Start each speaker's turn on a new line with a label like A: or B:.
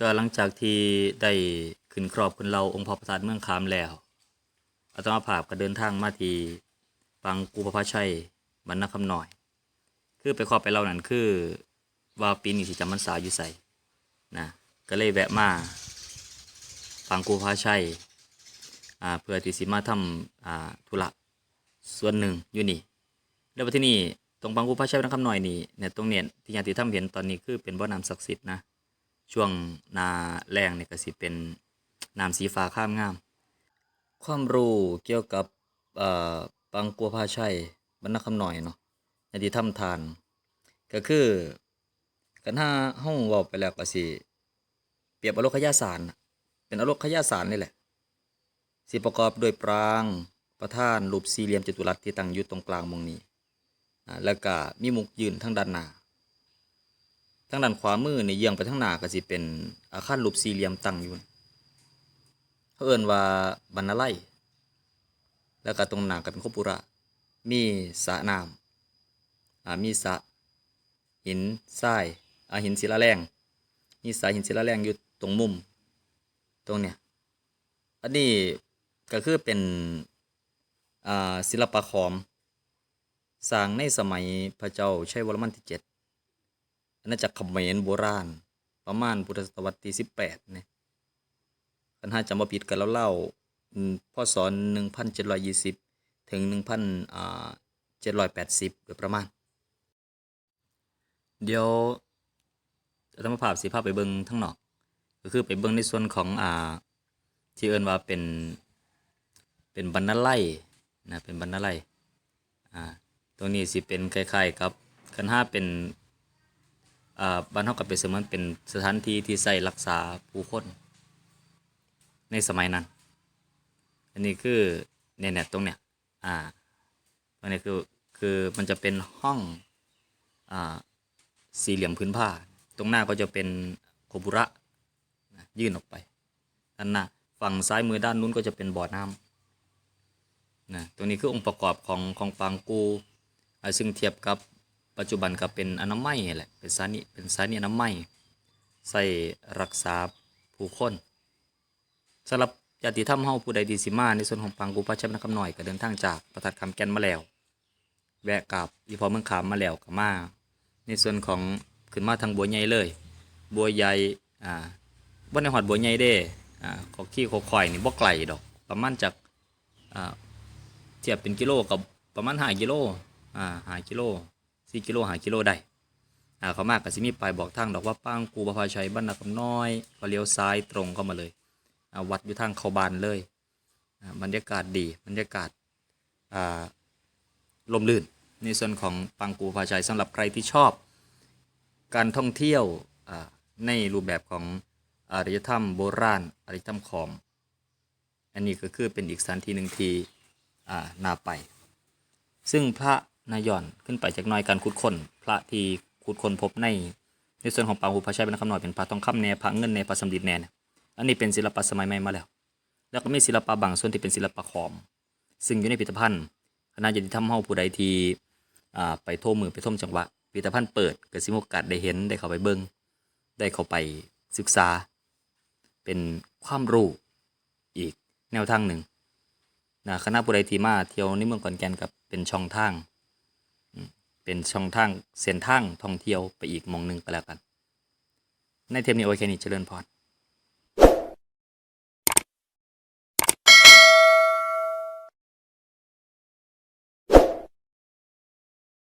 A: ก็หลังจากที่ได้ขึ้นครอบขึ้นเราองค์พระประธานเมืองคามแล้วอาตมาภาพก็เดินทางมาที่ปังกูพระพาชัยบรรณคำหน่อย คือไปครอบไปเรานั่นคือว่าปีนี้สิจำพรรษาอยู่ใส่นะก็เลยแวะมาปังกูพระพาชัยอ่าเพื่อที่สิมาทำอ่าธุระส่วนหนึ่งอยู่นี่แล้วที่นี่ตรงปังกูพระพาชัยบรรณคำหน่อยนี่เนี่ยตรงเนี่ยที่ญาติธรรมเห็นตอนนี้คือเป็นบ่อน้ำศักดิ์สิทธิ์นะ ช่วงนาแรงเนี่ยก็สิเป็นน้ำสีฟ้าข้ามงาม ความรู้เกี่ยวกับเอ่อปังกัวพาชัยบรรณคำหน่อยเนาะในที่ทำทาน ก็คือกันถ้าห้องบอกไปแล้วก็สิเปรียบอารมณ์ขยาสาร เป็นอารมณ์ขยาสารนี่แหละ สิประกอบด้วยปรางประธานรูปสี่เหลี่ยมจัตุรัสที่ตั้งอยู่ตรงกลางมองนี้อ่าแล้วก็มีมุกยืนทั้งด้านหน้า ทางด้านขวามือนี่เยียงไปทางหน้าก็สิเป็นอาคารรูปสี่เหลี่ยมตั้งอยู่เขาเอิ้นว่าบรรณาไลแล้วก็ตรงหน้าก็เป็นคบปุระ มีสระน้ำอ่ามีสระหินทรายอ่าหินศิลาแรงมีสายหินศิลาแรงอยู่ตรงมุม ตรงเนี้ยอันนี้ก็คือเป็นอ่าศิลปะขอมสร้างในสมัยพระเจ้าชัยวรมันที่เจ็ด อาณาจักรเขมรโบราณ ประมาณพุทธศตวรรษที่สิบแปดเนี่ยคันห้าจำบ่ผิดกันแล้วเล่าพ่อืมพศหนึ่งพันเจ็ดร้อยยี่สิบถึงหนึ่งพันอ่าเจ็ดร้อยแปดสิบโดยประมาณ เดี๋ยวจะทำภาพสีภาพไปเบิงทั้งหนอก ก็คือไปเบิงในส่วนของอ่าที่เอิ้นว่าเป็นเป็นบรรณาไลนะเป็นบรรณาไลอ่าตรงนี้สิเป็นคล้ายๆกับคันห้าเป็น บ้านเฮาก็เป็นเสมือนเป็นสถานที่ที่ใช้รักษาผู้คน ในสมัยนั้น อันนี้คือเนี่ยเนี่ยตรงเนี้ยอ่าตรงนี้คือคือมันจะเป็นห้องอ่าสี่เหลี่ยมพื้นผ้า ตรงหน้าก็จะเป็นโคบุระนะยื่นออกไปด้านหน้าฝั่งซ้ายมือด้านนู้นก็จะเป็นบ่อน้ำนะตรงนี้คือองค์ประกอบของของปางกูซึ่งเทียบกับ ปัจจุบันก็เป็นอนามัยแหละเป็นสานีเป็นสานีอนามัยใส่รักษาผู้คนสำหรับญาติธรรมเฮาผู้ใดดีสิมาในส่วนของปังกูพระเจ้านักคำหน่อยก็เดินทางจากประทัดคำแก่นมาแล้ว แวะกับอีพอเมืองขามมาแล้วก็มา ในส่วนของขึ้นมาทางบัวใหญ่เลย บัวใหญ่อ่าบ่ในหอดบัวใหญ่เด้อ่าขอขี้ขอข่อยนี่บ่ไกลดอก ประมาณจากอ่าเทียบเป็นกิโลกับประมาณ5กิโลอ่า5กิโล สี่กิโลหากิโลได้อ่าเขามากก็สิมีป้ายบอกทางดอกว่าป้างกูประภาชัยบ้านนาคำน้อยก็เลี้ยวซ้ายตรงเข้ามาเลยอ่าวัดอยู่ทางเขาบานเลยอ่าบรรยากาศดีบรรยากาศอ่าลมลื่นในส่วนของปังกูประภาชัยสำหรับใครที่ชอบ การท่องเที่ยวในรูปแบบของอารยธรรมโบราณอารยธรรมขอม อันนี้ก็คือเป็นอีกสถานที่หนึ่งที่น่าไป ซึ่งพระ นายอนขึ้นไปจากน้อยการขุดค้นพระที่ขุดค้นพบในในส่วนของปางหูพระชัยเป็นคำหน่อยเป็นพระทองคำแน่พระเงินแน่พระสำริดแน่เนี่ยอันนี้เป็นศิลปะสมัยใหม่มาแล้ว แล้วก็มีศิลปะบางส่วนที่เป็นศิลปะขอม ซึ่งอยู่ในพิพิธภัณฑ์คณะยติธรรมเฮาผู้ใดที่อ่าไปโทมือไปท่มจังหวะพิพิธภัณฑ์เปิดเก็สิมโอกาสได้เห็นได้เข้าไปเบิ่งได้เข้าไปศึกษา เป็นความรู้อีกแนวทางหนึ่งนะคณะผู้ใดที่มาเที่ยวในเมืองขอนแก่นกับเป็นช่องทาง เป็นช่องทางเส้นทางท่องเที่ยวไปอีกมองหนึ่งก็แล้วกัน ในเทปนี้โอเคนี่เจริญพร